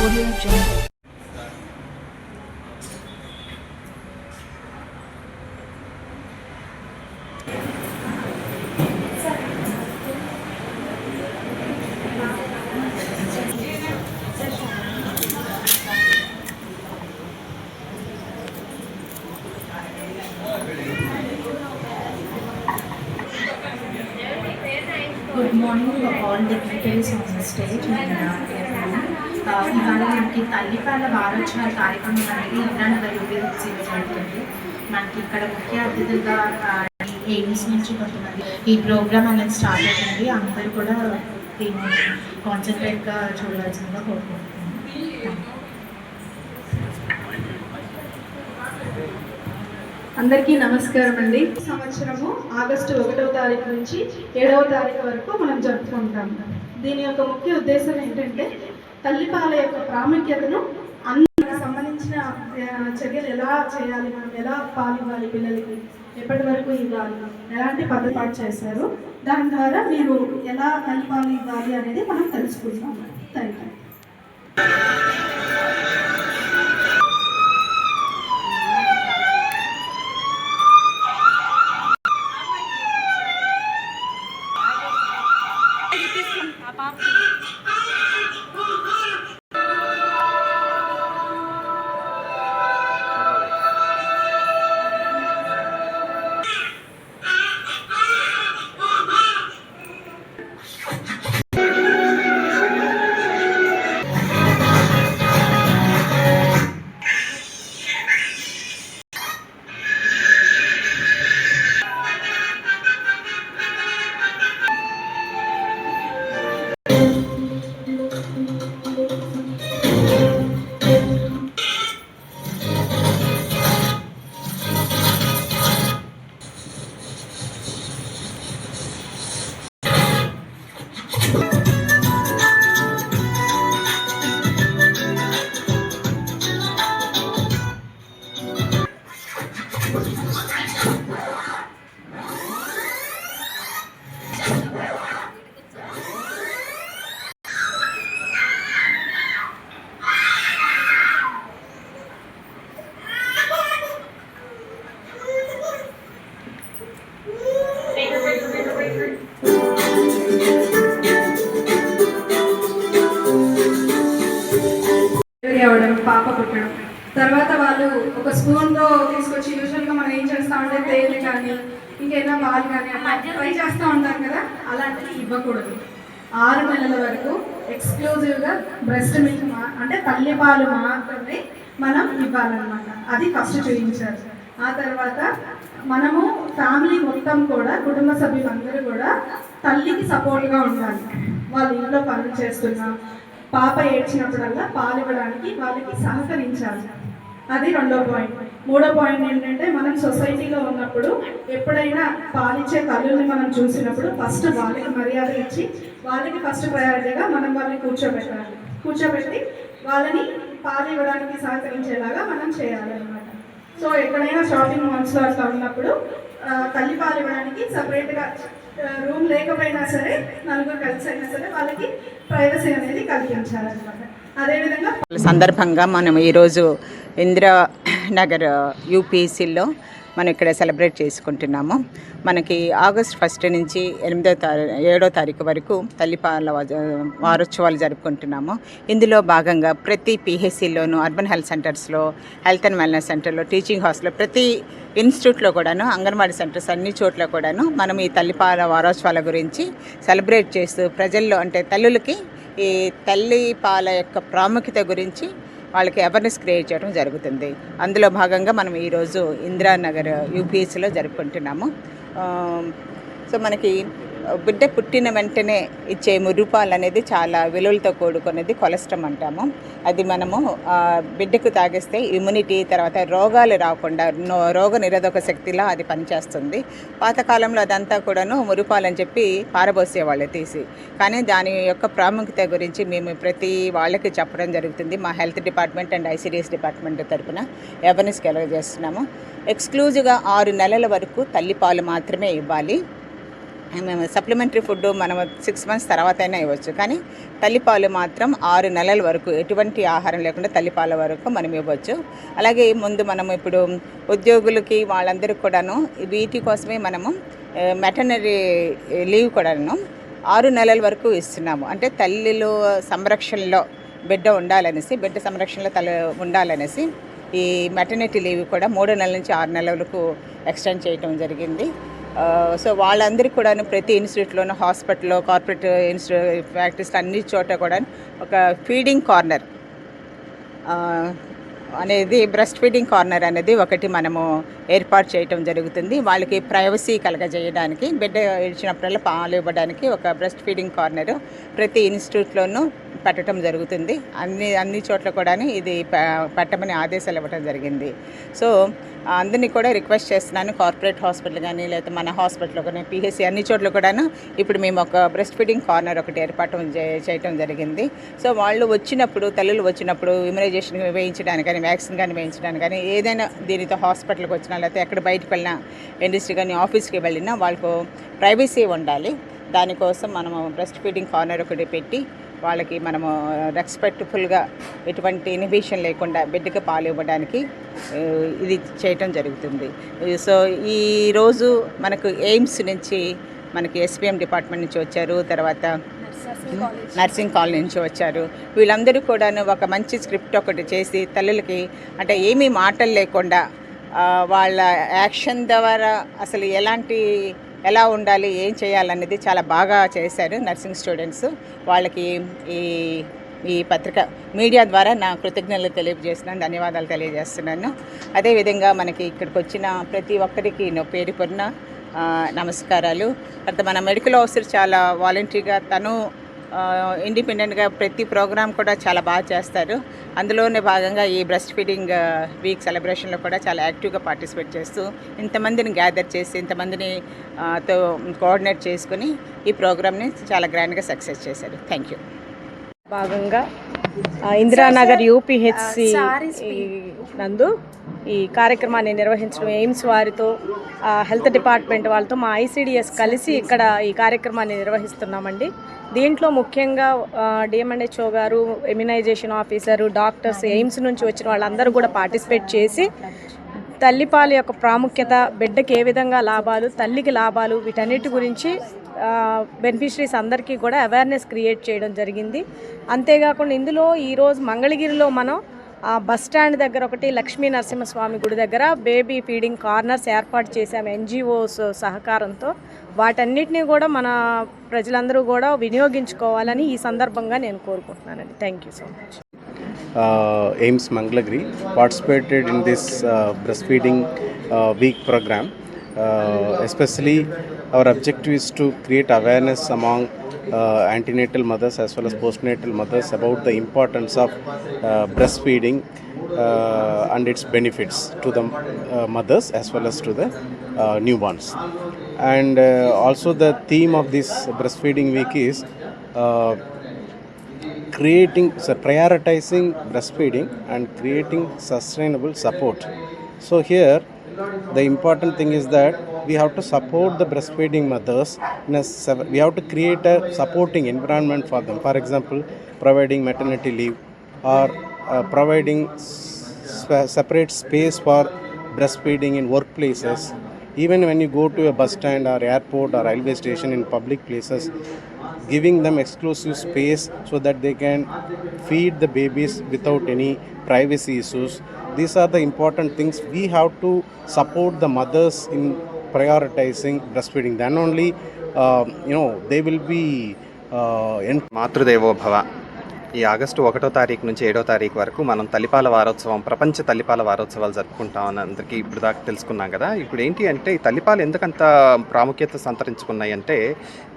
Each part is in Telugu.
Good morning to all the speakers on the stage. and ఇవాళ మనకి తల్లిపాల వారోత్సవ కార్యక్రమం అనేది ఇంద్రానగర్ యూపీఎస్సీలో జరుగుతుంది మనకి ఇక్కడ ముఖ్య అతిథులుగా ఎయిమ్స్ నుంచి కొంతమంది ఈ ప్రోగ్రామ్ అనేది స్టార్ట్ అవుతుంది. అందరూ కూడా దీన్ని కాన్సన్ట్రేట్గా చూడాల్సిందిగా కోరుకుంటున్నాను. అందరికీ నమస్కారం అండి. సంవత్సరము ఆగస్టు ఒకటవ తారీఖు నుంచి ఏడవ తారీఖు వరకు మనం జరుపుకుంటాం. దీని యొక్క ముఖ్య ఉద్దేశం ఏంటంటే తల్లిపాల యొక్క ప్రాముఖ్యతను అందరికి సంబంధించిన చర్యలు ఎలా చేయాలి మనం ఎలా పాలివ్వాలి పిల్లలకి? ఎప్పటి వరకు ఇవ్వాలి? ఎలాంటి పద్ధతి చేశారు దాని ద్వారా మీరు ఎలా తల్లిపాలు ఇవ్వాలి అనేది మనం తెలుసుకుంటాం థ్యాంక్ యూ డెలివరీ అవ్వడం పాప పుట్టడం తర్వాత వాళ్ళు ఒక స్పూన్తో తీసుకొచ్చి యూజువల్గా మనం ఏం చేస్తామంటే తేనె కానీ ఇంకేదైనా పాలు కానీ అట్లా ట్రై చేస్తూ ఉంటాం కదా అలాంటివి ఇవ్వకూడదు. ఆరు నెలల వరకు ఎక్స్క్లూజివ్గా బ్రెస్ట్ మిల్క్ మా అంటే తల్లి పాలు మాత్రమే మనం ఇవ్వాలన్నమాట. అది ఫస్ట్ చూపించారు ఆ తర్వాత మనము ఫ్యామిలీ మొత్తం కూడా కుటుంబ సభ్యులందరూ కూడా తల్లికి సపోర్ట్గా ఉండాలి. వాళ్ళ ఇంట్లో పనులు చేస్తున్నా పాప ఏడ్చినప్పుడల్లా పాలు ఇవ్వడానికి వాళ్ళకి సహకరించాలి. అది రెండో పాయింట్ మూడో పాయింట్ ఏంటంటే మనం సొసైటీలో ఉన్నప్పుడు ఎప్పుడైనా పాలిచ్చే తల్లుల్ని మనం చూసినప్పుడు ఫస్ట్ వాళ్ళకి మర్యాద ఇచ్చి వాళ్ళకి ఫస్ట్ ప్రయారిటీగా మనం వాళ్ళని కూర్చోబెట్టాలి. కూర్చోబెట్టి వాళ్ళని పాలు ఇవ్వడానికి సహకరించేలాగా మనం చేయాలన్నమాట. సో ఎక్కడైనా షాపింగ్ మాల్స్లో అట్లా ఉన్నప్పుడు తల్లి పాలు ఇవ్వడానికి సపరేట్గా రూమ్ లేకపోయినా సరే నలుగురు కలిసి అయినా సరే వాళ్ళకి ప్రైవసీ అనేది కల్పించాలన్నమాట. అదేవిధంగా సందర్భంగా మనం ఈరోజు ఇందిరా నగర్ యూపీఎస్సీలో మనం ఇక్కడ సెలబ్రేట్ చేసుకుంటున్నాము. మనకి ఆగస్ట్ ఫస్ట్ నుంచి ఎనిమిదో తారీ ఏడో తారీఖు వరకు తల్లిపాల వారోత్సవాలు జరుపుకుంటున్నాము. ఇందులో భాగంగా ప్రతి పిహెచ్సిలోను అర్బన్ హెల్త్ సెంటర్స్లో హెల్త్ అండ్ వెల్నెస్ సెంటర్లో టీచింగ్ హాస్టల్లో ప్రతి ఇన్స్టిట్యూట్లో కూడాను అంగన్వాడీ సెంటర్స్ అన్ని చోట్ల కూడాను మనం ఈ తల్లిపాల వారోత్సవాల గురించి సెలబ్రేట్ చేస్తూ ప్రజల్లో అంటే తల్లులకి ఈ తల్లి పాల యొక్క ప్రాముఖ్యత గురించి వాళ్ళకి అవేర్నెస్ క్రియేట్ చేయడం జరుగుతుంది. అందులో భాగంగా మనం ఈరోజు ఇందిరానగర్ యూపీఎస్లో జరుపుకుంటున్నాము. సో మనకి బిడ్డ పుట్టిన వెంటనే ఇచ్చే మురుపాలు అనేది చాలా విలువలతో కూడుకున్నది కొలెస్ట్రామ్ అంటాము. అది మనము బిడ్డకు తాగిస్తే ఇమ్యూనిటీ తర్వాత రోగాలు రాకుండా రోగ నిరోధక శక్తిలా అది పనిచేస్తుంది. పాతకాలంలో అదంతా కూడాను మురుపాలని చెప్పి పారబోసేవాళ్ళు తీసి. కానీ దాని యొక్క ప్రాముఖ్యత గురించి మేము ప్రతి వాళ్ళకి చెప్పడం జరుగుతుంది. మా health department and ICDS department తరపున అవేర్నెస్ కలగజేస్తున్నాము ఎక్స్క్లూజివ్గా ఆరు నెలల వరకు తల్లిపాలు మాత్రమే ఇవ్వాలి. సప్లిమెంటరీ ఫుడ్ మనం సిక్స్ మంత్స్ తర్వాత అయినా ఇవ్వచ్చు. కానీ తల్లిపాలు మాత్రం ఆరు నెలల వరకు ఎటువంటి ఆహారం లేకుండా తల్లిపాల వరకు మనం ఇవ్వచ్చు. అలాగే ముందు మనం ఇప్పుడు ఉద్యోగులకి వాళ్ళందరికీ కూడాను వీటి కోసమే మనము మెటర్నరీ లీవ్ కూడాను ఆరు నెలల వరకు ఇస్తున్నాము. అంటే తల్లిలో సంరక్షణలో బిడ్డ ఉండాలనేసి బిడ్డ సంరక్షణలో తల ఉండాలనేసి ఈ మెటర్నిటీ లీవ్ కూడా మూడు నెలల నుంచి ఆరు నెలలకు ఎక్స్టెండ్ చేయటం జరిగింది. సో వాళ్ళందరికీ కూడా ప్రతి ఇన్స్టిట్యూట్లోనూ హాస్పిటల్లో కార్పొరేట్ ఇన్స్టిట్యూట్ ఫ్యాక్టరీస్ అన్ని చోట కూడా ఒక ఫీడింగ్ కార్నర్. అనేది బ్రెస్ట్ ఫీడింగ్ కార్నర్ అనేది ఒకటి మనము ఏర్పాటు చేయటం జరుగుతుంది. వాళ్ళకి ప్రైవసీ కలగజేయడానికి బిడ్డ ఇచ్చినప్పుడల్లా పాలు ఇవ్వడానికి ఒక బ్రెస్ట్ ఫీడింగ్ కార్నర్ ప్రతి ఇన్స్టిట్యూట్లోనూ పెట్టడం జరుగుతుంది. అన్ని అన్ని చోట్ల కూడా ఇది పెట్టమని ఆదేశాలు ఇవ్వడం జరిగింది. సో అందరినీ కూడా రిక్వెస్ట్ చేస్తున్నాను కార్పొరేట్ హాస్పిటల్ కానీ లేకపోతే మన హాస్పిటల్ కానీ పిహెసి అన్ని చోట్ల కూడాను ఇప్పుడు మేము ఒక బ్రెస్ట్ ఫీడింగ్ కార్నర్ ఒకటి ఏర్పాటు చే- చేయటం జరిగింది. సో వాళ్ళు వచ్చినప్పుడు తల్లులు వచ్చినప్పుడు ఇమ్యునైజేషన్ వేయించడానికి కానీ వ్యాక్సిన్ కానీ వేయించడానికి కానీ ఏదైనా దీనితో హాస్పిటల్కి వచ్చినా లేకపోతే ఎక్కడ బయటకు వెళ్ళినా ఇండస్ట్రీ కానీ ఆఫీస్కి వెళ్ళినా వాళ్ళకు ప్రైవసీ ఉండాలి. దానికోసం మనము బ్రెస్ట్ ఫీడింగ్ కార్నర్ ఒకటి పెట్టి వాళ్ళకి మనము రెస్పెక్ట్ఫుల్గా ఎటువంటి ఇన్హిబిషన్ లేకుండా బిడ్డకి పాలు ఇవ్వడానికి ఇది చేయటం జరుగుతుంది. సో ఈరోజు మనకు ఎయిమ్స్ నుంచి మనకి ఎస్పీఎం డిపార్ట్మెంట్ నుంచి వచ్చారు. తర్వాత నర్సింగ్ కాలనీ నుంచి వచ్చారు. వీళ్ళందరూ కూడాను ఒక మంచి స్క్రిప్ట్ ఒకటి చేసి తల్లులకి అంటే ఏమీ మాటలు లేకుండా వాళ్ళ యాక్షన్ ద్వారా అసలు ఎలాంటి ఎలా ఉండాలి ఏం చేయాలనేది చాలా బాగా చేశారు నర్సింగ్ స్టూడెంట్స్. వాళ్ళకి ఈ ఈ పత్రిక మీడియా ద్వారా నా కృతజ్ఞతలు తెలియజేస్తున్నాను ధన్యవాదాలు తెలియజేస్తున్నాను. అదేవిధంగా మనకి ఇక్కడికి వచ్చిన ప్రతి ఒక్కరికి పేరు పొన్న నమస్కారాలు. తర్వాత మన మెడికల్ ఆఫీసర్ చాలా వాలంటరీగా తను ఇండిపెండెంట్గా ప్రతి ప్రోగ్రామ్ కూడా చాలా బాగా చేస్తారు. అందులోనే భాగంగా ఈ బ్రెస్ట్ ఫీడింగ్ వీక్ సెలబ్రేషన్లో కూడా చాలా యాక్టివ్గా పార్టిసిపేట్ చేస్తూ ఇంతమందిని గ్యాదర్ చేసి ఇంతమందిని తో కోఆర్డినేట్ చేసుకుని ఈ ప్రోగ్రామ్ని చాలా గ్రాండ్గా సక్సెస్ చేశారు. Thank you. భాగంగా ఇందిరానగర్ యూపీహెచ్సి నందు ఈ కార్యక్రమాన్ని నిర్వహించడం ఎయిమ్స్ వారితో హెల్త్ డిపార్ట్మెంట్ వాళ్ళతో మా ఐసిడిఎస్ కలిసి ఇక్కడ ఈ కార్యక్రమాన్ని నిర్వహిస్తున్నామండి. దీంట్లో ముఖ్యంగా డిఎంఎన్హెచ్ఓ గారు ఇమ్యునైజేషన్ ఆఫీసర్ డాక్టర్స్ ఎయిమ్స్ నుంచి వచ్చిన వాళ్ళందరూ కూడా పార్టిసిపేట్ చేసి తల్లిపాలు యొక్క ప్రాముఖ్యత బిడ్డకి ఏ విధంగా లాభాలు తల్లికి లాభాలు వీటన్నిటి గురించి బెనిఫిషరీస్ అందరికీ కూడా అవేర్నెస్ క్రియేట్ చేయడం జరిగింది. అంతేకాకుండా ఇందులో ఈరోజు మంగళగిరిలో మనం ఆ బస్ స్టాండ్ దగ్గర ఒకటి లక్ష్మీ నరసింహస్వామి గుడి దగ్గర బేబీ ఫీడింగ్ కార్నర్స్ ఏర్పాటు చేశాము ఎన్జిఓస్ సహకారంతో. వాటన్నిటిని కూడా మన ప్రజలందరూ కూడా వినియోగించుకోవాలని ఈ సందర్భంగా నేను కోరుకుంటున్నానండి. Thank you so much AIIMS Mangalagiri participated in this breast feeding week program especially our objective is to create awareness among create awareness among uh, antenatal mothers as well as postnatal mothers about the importance of uh, breastfeeding uh, and its benefits to the uh, mothers as well as to the uh, newborns. And uh, also, the theme of this breastfeeding week is. Uh, creating so prioritizing breastfeeding and creating sustainable support so here the important thing is that we have to support the breastfeeding mothers a we have to create a supporting environment for them. For example providing maternity leave or uh, providing separate space for breastfeeding in workplaces. Even when you go to a bus stand or airport or railway station in public places giving them exclusive space so that they can feed the babies without any privacy issues. These are the important things we have to support the mothers in prioritizing breastfeeding. Then only uh, you know they will be uh, మాతృదేవో భవ. ఈ ఆగస్టు ఒకటో తారీఖు నుంచి ఏడో తారీఖు వరకు మనం తల్లిపాల వారోత్సవం ప్రపంచ తల్లిపాల వారోత్సవాలు జరుపుకుంటామని అందరికీ ఇప్పుడు దాకా తెలుసుకున్నాం కదా. ఇప్పుడు ఏంటి అంటే ఈ తల్లిపాలు ఎందుకంత ప్రాముఖ్యత సంతరించుకున్నాయి అంటే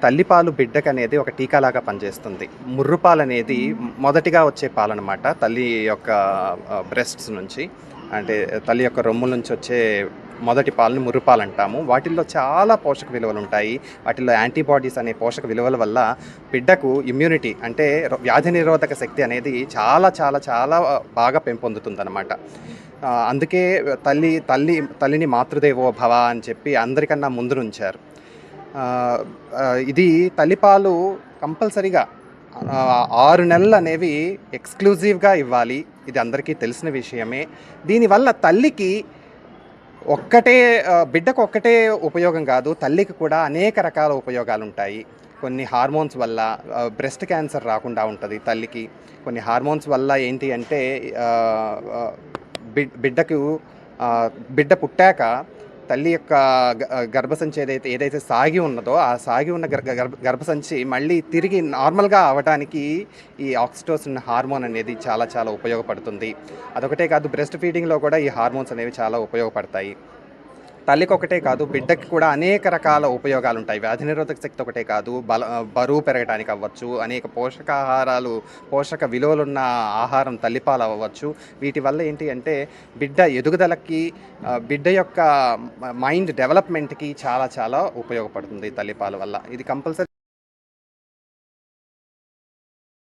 తల్లిపాలు బిడ్డకు అనేది ఒక టీకాలాగా పనిచేస్తుంది. ముర్రుపాలు అనేది మొదటిగా వచ్చే పాలనమాట తల్లి యొక్క uh, బ్రెస్ట్స్ నుంచి. అంటే తల్లి యొక్క రొమ్ముల నుంచి వచ్చే మొదటి పాలను ముర్రుపాలు అంటాము వాటిల్లో చాలా పోషక విలువలు ఉంటాయి. వాటిల్లో యాంటీబాడీస్ అనే పోషక విలువల వల్ల బిడ్డకు ఇమ్యూనిటీ అంటే వ్యాధి నిరోధక శక్తి అనేది చాలా చాలా చాలా బాగా పెంపొందుతుందన్నమాట. అందుకే తల్లి తల్లి తల్లిని మాతృదేవో భవ అని చెప్పి అందరికన్నా ముందు ఉంచారు ఇది తల్లిపాలు కంపల్సరిగా ఆరు నెలలు అనేవి ఎక్స్క్లూజివ్గా ఇవ్వాలి. ఇది అందరికీ తెలిసిన విషయమే. దీనివల్ల తల్లికి ఒక్కటే బిడ్డకు ఒక్కటే ఉపయోగం కాదు తల్లికి కూడా అనేక రకాల ఉపయోగాలు ఉంటాయి కొన్ని హార్మోన్స్ వల్ల బ్రెస్ట్ క్యాన్సర్ రాకుండా ఉంటుంది తల్లికి. కొన్ని హార్మోన్స్ వల్ల ఏంటి అంటే బిడ్- బిడ్డకు బిడ్డ పుట్టాక తల్లి యొక్క గర్భసంచి ఏదైతే ఏదైతే సాగి ఉన్నదో ఆ సాగి ఉన్న గర్భ- గర్భసంచి మళ్ళీ తిరిగి నార్మల్గా అవడానికి ఈ ఆక్సిటోసిన్ హార్మోన్ అనేది చాలా చాలా ఉపయోగపడుతుంది. అదొకటే కాదు బ్రెస్ట్ ఫీడింగ్లో కూడా ఈ హార్మోన్స్ అనేవి చాలా ఉపయోగపడతాయి. తల్లికి ఒకటే కాదు బిడ్డకి కూడా అనేక రకాల ఉపయోగాలు ఉంటాయి వ్యాధి నిరోధక శక్తి ఒకటే కాదు బల బరువు పెరగడానికి అవ్వచ్చు అనేక పోషకాహారాలు పోషక విలువలున్న ఆహారం తల్లిపాలు అవ్వచ్చు వీటి వల్ల ఏంటి అంటే బిడ్డ ఎదుగుదలకి బిడ్డ యొక్క మైండ్ డెవలప్మెంట్కి చాలా చాలా ఉపయోగపడుతుంది తల్లిపాల వల్ల. ఇది కంపల్సరీ